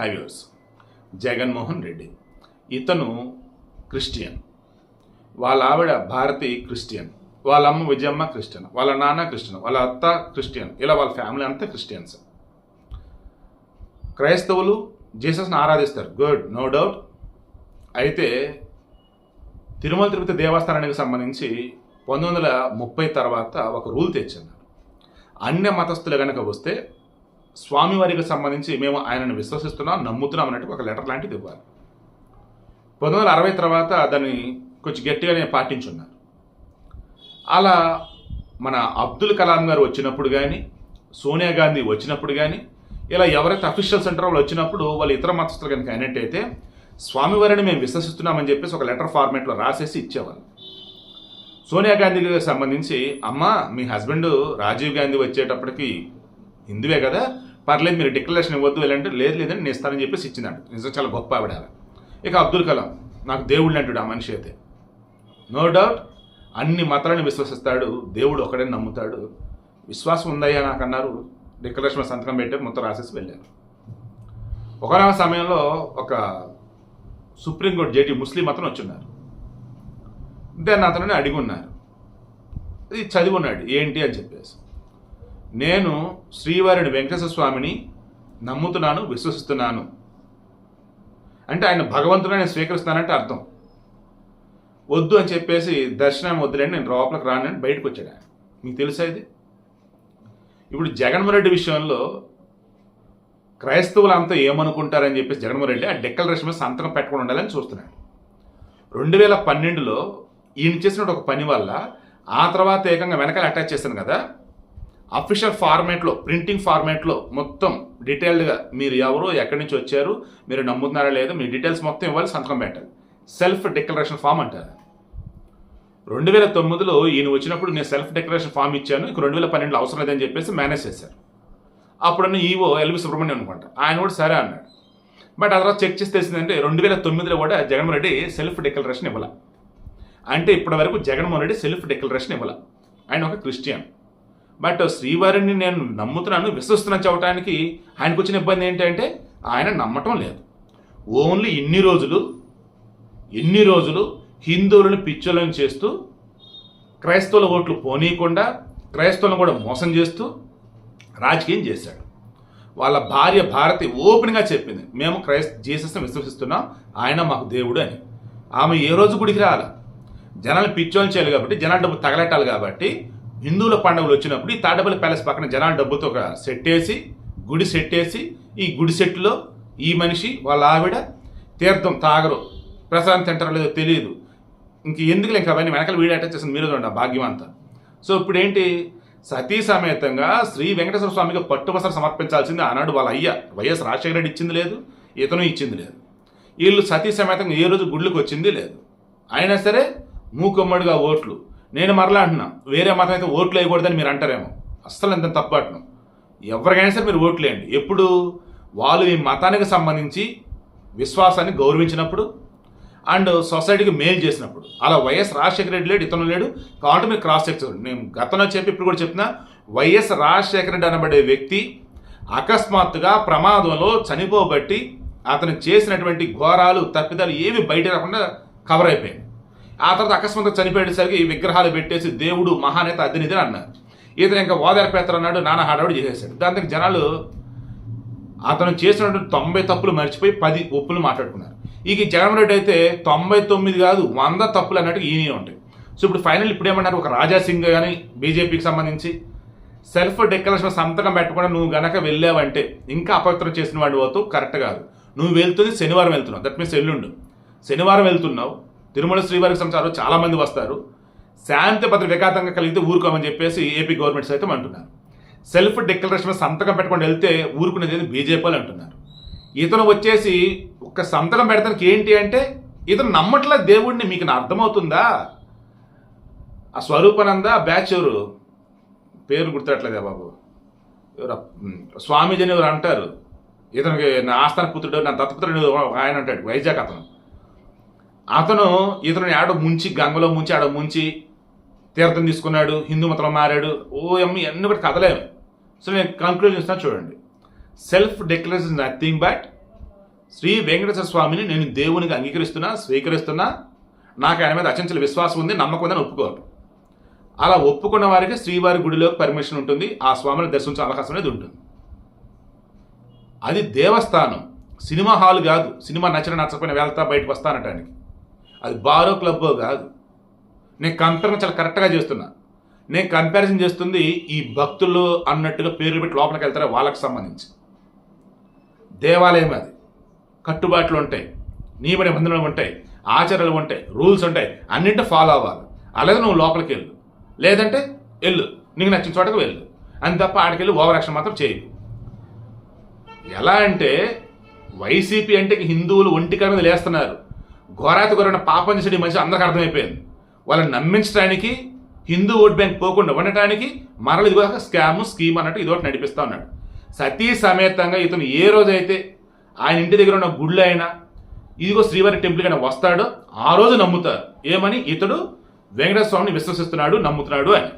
హైవ్యూర్స్ జగన్మోహన్ రెడ్డి. ఇతను క్రిస్టియన్. వాళ్ళ ఆవిడ భారతి క్రిస్టియన్. వాళ్ళ అమ్మ విజయమ్మ క్రిస్టియన్. వాళ్ళ నాన్న క్రిస్టియన్. వాళ్ళ అత్త క్రిస్టియన్. ఇలా వాళ్ళ ఫ్యామిలీ అంతా క్రిస్టియన్స్. క్రైస్తవులు జీసస్ని ఆరాధిస్తారు. గుడ్. No doubt. అయితే తిరుమల తిరుపతి దేవస్థానానికి సంబంధించి పంతొమ్మిది వందల ముప్పై తర్వాత ఒక రూల్ తెచ్చారు అన్య మతస్థులు కనుక వస్తే స్వామివారికి సంబంధించి మేము ఆయనను విశ్వసిస్తున్నాం నమ్ముతున్నాం అన్నట్టు ఒక లెటర్ లాంటిది ఇవ్వాలి. పంతొమ్మిది వందల అరవై తర్వాత దాన్ని కొంచెం గట్టిగానే పాటించున్నారు. అలా మన అబ్దుల్ కలాం గారు వచ్చినప్పుడు కానీ సోనియా గాంధీ వచ్చినప్పుడు కానీ ఇలా ఎవరైతే అఫీషియల్స్ సెంటర్ వాళ్ళు వచ్చినప్పుడు వాళ్ళు ఇతర మతస్థులు కనుక అయినట్టయితే స్వామివారిని మేము విశ్వసిస్తున్నామని చెప్పేసి ఒక లెటర్ ఫార్మేట్లో రాసేసి ఇచ్చేవాళ్ళు. సోనియా గాంధీకి సంబంధించి అమ్మ మీ హస్బెండ్ రాజీవ్ గాంధీ వచ్చేటప్పటికి హిందువే కదా? పర్లేదు మీరు డిక్లరేషన్ ఇవ్వద్దు వెళ్ళంటే లేదు లేదని నేను ఇస్తానని చెప్పేసి ఇచ్చిందంట. నిజం చాలా గొప్ప ఆవిడ ఇక అబ్దుల్ కలాం నాకు దేవుళ్ళు అంటాడు ఆ మనిషి అయితే. నో డౌట్ అన్ని మతాలను విశ్వసిస్తాడు దేవుడు ఒకడే నమ్ముతాడు. విశ్వాసం ఉందయ్యా నాకు అన్నారు. డిక్లరేషన్ సంతకం పెట్టారు మొత్తం రాసేసి వెళ్ళారు. ఒకనొక సమయంలో ఒక సుప్రీంకోర్టు జడ్జి ముస్లిం అతను వచ్చున్నారు. దాన్ని అతను అడిగి ఉన్నారు. ఇది చదివి ఉన్నాడు ఏంటి అని చెప్పేసి. నేను శ్రీవారిని వెంకటేశ్వర స్వామిని నమ్ముతున్నాను విశ్వసిస్తున్నాను. అంటే ఆయన భగవంతుడు నేను స్వీకరిస్తానంటే అర్థం. వద్దు అని చెప్పేసి దర్శనం వద్దులేండి నేను లోపలికి రానని బయటకు వచ్చాడు ఆయన. మీకు తెలుసా ఇది? ఇప్పుడు జగన్మోహన్ రెడ్డి విషయంలో క్రైస్తవులంతా ఏమనుకుంటారని చెప్పేసి జగన్మోహన్ రెడ్డి ఆ డెక్కలరేషన్ మీద సంతకం పెట్టకుండా ఉండాలని చూస్తున్నాడు. రెండు వేల పన్నెండులో ఈయన చేసిన ఒక పని వల్ల ఆ తర్వాత ఏకంగా వెనకాల అటాచ్ చేశాను కదా అఫీషియల్ ఫార్మేట్లో ప్రింటింగ్ ఫార్మేట్లో మొత్తం డీటెయిల్డ్గా మీరు ఎవరు ఎక్కడి నుంచి వచ్చారు మీరు నమ్ముతున్నారా లేదో మీ డీటెయిల్స్ మొత్తం ఇవ్వాలి సంతకం పెట్టాలి. సెల్ఫ్ డిక్లరేషన్ ఫామ్ అంటారు. రెండు వేల తొమ్మిదిలో ఈయన వచ్చినప్పుడు నేను సెల్ఫ్ డిక్లరేషన్ ఫామ్ ఇచ్చాను. ఇక రెండు వేల పన్నెండులో అవసరం లేదని చెప్పేసి మేనేజ్ చేశారు. అప్పుడున్న ఈవో ఎల్వి సుబ్రహ్మణ్యం అనుకుంటా. ఆయన కూడా సరే అన్నాడు. బట్ ఆ తర్వాత చెక్ చేసి తెలిసిందంటే రెండు వేల తొమ్మిదిలో కూడా జగన్మోహన్ రెడ్డి సెల్ఫ్ డిక్లరేషన్ ఇవ్వాల. అంటే ఇప్పటి వరకు జగన్మోహన్ రెడ్డి సెల్ఫ్ డిక్లరేషన్ ఇవ్వాల. ఆయన ఒక క్రిస్టియన్ బట్ శ్రీవారిని నేను నమ్ముతున్నాను విశ్వస్తున్నాను చెప్పడానికి ఆయనకు వచ్చిన ఇబ్బంది ఏంటంటే ఆయన నమ్మటం లేదు. ఓన్లీ ఇన్ని రోజులు ఎన్ని రోజులు హిందువులను పిచ్చోలను చేస్తూ క్రైస్తవుల ఓట్లు పోనీయకుండా క్రైస్తవులను కూడా మోసం చేస్తూ రాజకీయం చేశాడు. వాళ్ళ భార్య భారతి ఓపెన్గా చెప్పింది మేము క్రైస్త జీసస్ని విశ్వసిస్తున్నాం ఆయన మాకు దేవుడు అని. ఆమె ఏ రోజు గుడికి రాల? జనాలు పిచ్చోలు చేయాలి కాబట్టి జనాల డబ్బు తగలెట్టాలి కాబట్టి హిందువుల పండుగలు వచ్చినప్పుడు ఈ తాడపల్లి ప్యాలెస్ పక్కన జనాలు డబ్బుతో ఒక సెట్ వేసి గుడి సెట్ వేసి ఈ గుడి సెట్లో ఈ మనిషి వాళ్ళ ఆవిడ తీర్థం తాగరు. ప్రసాదం తింటారో లేదో తెలియదు. ఇంక ఎందుకు ఇంకా అవన్నీ వెనకాల వీడియో అటాచ్ చేసింది మీరు చూడండి ఆ భాగ్యం అంతా. సో ఇప్పుడు ఏంటి? సతీ సమేతంగా శ్రీ వెంకటేశ్వర స్వామికి పట్టువసర సమర్పించాల్సింది ఆనాడు వాళ్ళ అయ్య. వైఎస్ రాజశేఖర రెడ్డి ఇచ్చింది లేదు ఇతను ఇచ్చింది లేదు. వీళ్ళు సతీ సమేతంగా ఏ రోజు గుళ్ళకి వచ్చింది లేదు. అయినా సరే మూకమ్మడిగా ఓట్లు నేను మరలా అంటున్నా వేరే మతం అయితే ఓట్లు వేయకూడదని మీరు అంటారేమో. అస్సలు ఎంత తప్పు అంటున్నాం. ఎవరికైనా సరే మీరు ఓట్లు వేయండి. ఎప్పుడు వాళ్ళు ఈ మతానికి సంబంధించి విశ్వాసాన్ని గౌరవించినప్పుడు అండ్ సొసైటీకి మేలు చేసినప్పుడు. అలా వైఎస్ రాజశేఖర రెడ్డి లేడు ఇతను లేడు. కాబట్టి మీరు క్రాస్ చెక్ చూడండి నేను గతంలో చెప్పి ఇప్పుడు కూడా చెప్తున్నా వైఎస్ రాజశేఖర రెడ్డి అనబడే వ్యక్తి అకస్మాత్తుగా ప్రమాదంలో చనిపోబట్టి అతను చేసినటువంటి ఘోరాలు తప్పిదాలు ఏవి బయట రాకుండా కవర్ అయిపోయాయి. ఆ తర్వాత అకస్మాత్తుగా చనిపోయేసరికి ఈ విగ్రహాలు పెట్టేసి దేవుడు మహానేత అధినిధి అన్నారు ఇతను ఇంకా ఓదార్పేత్ర అన్నాడు నానా హడావుడి చేసేసాడు. దానికి జనాలు అతను చేసినటువంటి తొంభై తప్పులు మర్చిపోయి పది ఒప్పులు మాట్లాడుకున్నారు. ఇక ఈ రెడ్డి అయితే తొంభై తొమ్మిది కాదు వంద తప్పులు అన్నట్టు ఈయన ఉంటాయి సో ఇప్పుడు ఫైనల్ ఇప్పుడు ఏమన్నారు? ఒక రాజా సింగ్ కానీ బీజేపీకి సంబంధించి సెల్ఫ్ డిక్లరేషన్ సంతకం పెట్టకుండా నువ్వు గనక వెళ్ళావంటే ఇంకా అపవిత్రం చేసిన వాడు అవుతావు కరెక్ట్ కాదు. నువ్వు వెళ్తుంది శనివారం వెళ్తున్నావు. దట్ మీన్స్ ఎల్లుండు. శనివారం వెళ్తున్నావు. తిరుమల శ్రీవారికి సంవత్సరాలు చాలామంది వస్తారు. శాంతి భద్ర విఘాతంగా కలిగితే ఊరుకోమని చెప్పేసి ఏపీ గవర్నమెంట్ సైతం అంటున్నారు. సెల్ఫ్ డిక్లరేషన్ సంతకం పెట్టుకొని వెళ్తే ఊరుకునేది బీజేపీ వాళ్ళు అంటున్నారు. ఇతను వచ్చేసి ఒక సంతకం పెడతానికి ఏంటి అంటే ఇతను నమ్మట్లే దేవుడిని మీకు అర్థమవుతుందా? ఆ స్వరూపానంద బ్యాచ్ ఎవరు? పేరు గుర్తురట్లేదే బాబు? స్వామీజీ అని ఎవరు అంటారు? ఇతనికి నా ఆస్థాన పుత్రుడు నా దత్తపుత్రుడు ఒక ఆయన అంటాడు వైజాగ్ అతను. అతను ఇతను ఆడ ముంచి గంగలో ముంచి ఆడ ముంచి తీర్థం తీసుకున్నాడు హిందూ మతంలో మారాడు. ఓ ఎమ్మ అన్ని కూడా కథలేము సో నేను కంక్లూజన్ ఇస్తాను చూడండి. Self declaration nothing but Sri Venkateswara స్వామిని నేను దేవునికి అంగీకరిస్తున్నా స్వీకరిస్తున్నా. నాకు ఆయన మీద అచంచల విశ్వాసం ఉంది నమ్మకం ఉందని ఒప్పుకోరు అలా ఒప్పుకున్న వారికి శ్రీవారి గుడిలోకి పర్మిషన్ ఉంటుంది ఆ స్వామిని దర్శించే అవకాశం అనేది ఉంటుంది. అది దేవస్థానం. సినిమా హాల్ కాదు సినిమా నచ్చిన నచ్చకపోయినా వెళ్తా బయటకు వస్తానటానికి అది బారో క్లబ్బో కాదు. నేను కంపేర్ చాలా కరెక్ట్గా చేస్తున్నా. నేను కంపారిజన్ చేస్తుంది ఈ భక్తులు అన్నట్టుగా పేర్లు పెట్టి లోపలికి వెళ్తారా వాళ్ళకి సంబంధించి. దేవాలయం అది. కట్టుబాట్లు ఉంటాయి. నియమ నిబంధనలు ఉంటాయి. ఆచారాలు ఉంటాయి. రూల్స్ ఉంటాయి. అన్నింటి ఫాలో అవ్వాలి. అలాగే నువ్వు లోపలికి వెళ్ళు. లేదంటే వెళ్ళు. నీకు నచ్చిన చోటకు వెళ్ళు. అని తప్ప ఆడికెళ్ళి ఓవర్ యాక్షన్ మాత్రం చేయదు ఎలా అంటే వైసీపీ అంటే హిందువులు ఒంటికాల లేస్తున్నారు. ఘోరాతి గురైన పాపం చేసే మనిషి అందరికి అర్థమైపోయింది. వాళ్ళని నమ్మించడానికి హిందూ ఓట్ బ్యాంక్ పోకుండా ఉండటానికి మరల ఇదిగో స్కామ్ స్కీమ్ అన్నట్టు ఇదొకటి నడిపిస్తూ ఉన్నాడు. సతీ సమేతంగా ఇతను ఏ రోజైతే ఆయన ఇంటి దగ్గర ఉన్న గుళ్ళు అయినా ఇదిగో శ్రీవారి టెంపుల్ అయినా వస్తాడో ఆ రోజు నమ్ముతారు. ఏమని? ఇతడు వెంకటేశ్వర స్వామిని విశ్వసిస్తున్నాడు నమ్ముతున్నాడు అని.